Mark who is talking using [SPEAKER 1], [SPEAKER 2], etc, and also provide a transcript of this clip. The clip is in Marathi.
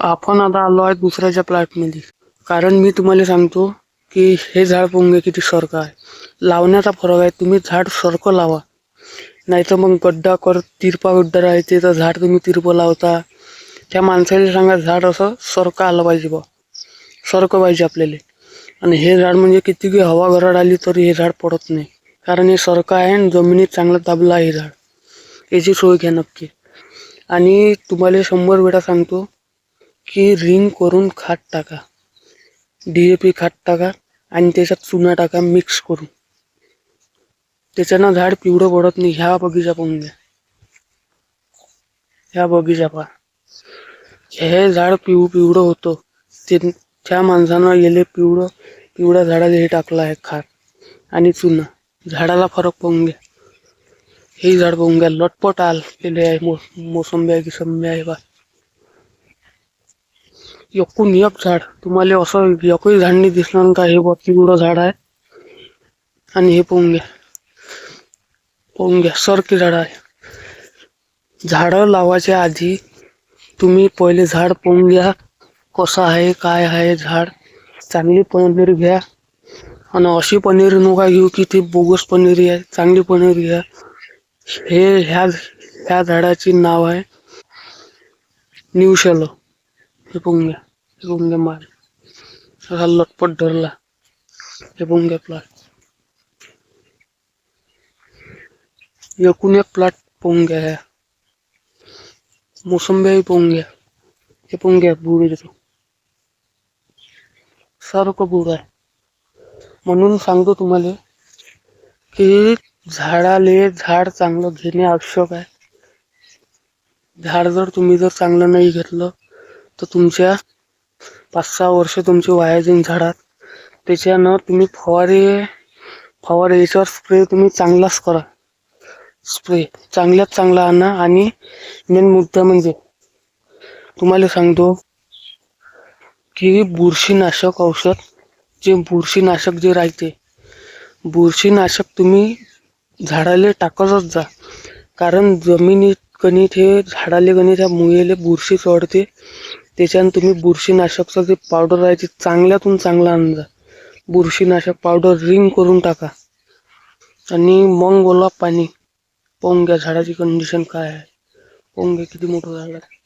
[SPEAKER 1] आपण आता आलो आहे दुसऱ्याच्या प्लॉटमध्ये कारण मी तुम्हाला सांगतो की हे झाड पोंगे किती सरकं आहे. लावण्याचा फरक आहे तुम्ही झाड सरकं लावा. नाहीतर मग गड्डा कर तिरपा गड्डा राहायचे तर झाड तुम्ही तिरपं लावता. त्या माणसाला सांगा झाड असं सरकं आलं पाहिजे बा सरकं पाहिजे आपल्याला. आणि हे झाड म्हणजे किती की हवा घरात आली तरी हे झाड पडत नाही. कारण हे सरकं आहे आणि जमिनीत चांगलं दाबलं आहे हे झाड. याची सोय घ्या नक्की. आणि तुम्हाला शंभर वेळा सांगतो की रिंग करून खात टाका. डी ए पी खात टाका आणि त्याच्यात चुना टाका मिक्स करून. त्याच्यानं झाड पिवळं पडत नाही. ह्या बगीचा पाहून घ्या. ह्या बगीचा पहा. हे झाड पिवळं पिवळं होतं. ते त्या माणसानं येले पिवळं पिवळ्या झाडाला हे टाकलं आहे खात आणि चुना. झाडाला फरक पाहून घ्या. हे झाड पाहून घ्या. लटपट आलेले आहे मो मोसंबी आहे की संबी आहे बा एकूण एक झाड. तुम्हाला असं एकही झाड नाही दिसणार का? हे बघ पिवळं झाड आहे. आणि हे पाहून घ्या. पाहून घ्या. सरकी झाड आहे. झाडं लावायच्या आधी तुम्ही पहिले झाड पाहून घ्या. कसं आहे काय आहे झाड. चांगली पनीर घ्या. आणि अशी पनीर नका घेऊ की ती बोगस पनीर आहे. चांगली पनीर घ्या. हे ह्या ह्या झाडाची नाव आहे. न्यूशलो हे पाहून घ्या. हे पाहून घ्या लटपट धरला. हे पाहून घ्या प्लॉट एकूण एक प्लॉट पाहून घ्या ह्या. मोसंबी पाहून घ्या. हे पाहून घ्या बुड सारखं बुड आहे. म्हणून सांगतो तुम्हाला की झाडाले झाड चांगलं घेणे आवश्यक आहे. झाड जर तुम्ही जर चांगलं नाही घेतलं तर तुमच्या पाच सहा वर्ष तुमचे वाया जाईन झाडात. त्याच्यानं तुम्ही फवारे फवारे याच्यावर स्प्रे तुम्ही चांगलाच करा. स्प्रे चांगल्यात चांगला आणा आणि मेन मुद्दा म्हणजे तुम्हाला सांगतो की बुरशीनाशक औषध जे बुरशीनाशक जे राहते बुरशीनाशक तुम्ही झाडाले टाकतच जा. कारण जमिनीत गणित हे झाडाले गणित ह्या मुळेले बुरशी चढते. त्याच्यानं तुम्ही बुरशीनाशकचं जे पावडर आहे ते चांगल्यातून चांगला आणजा. बुरशीनाशक पावडर रिंग करून टाका. आणि मग बोला पाणी. पोंग्या झाडाची कंडिशन काय आहे? पोंग्या किती मोठं झाड आहे?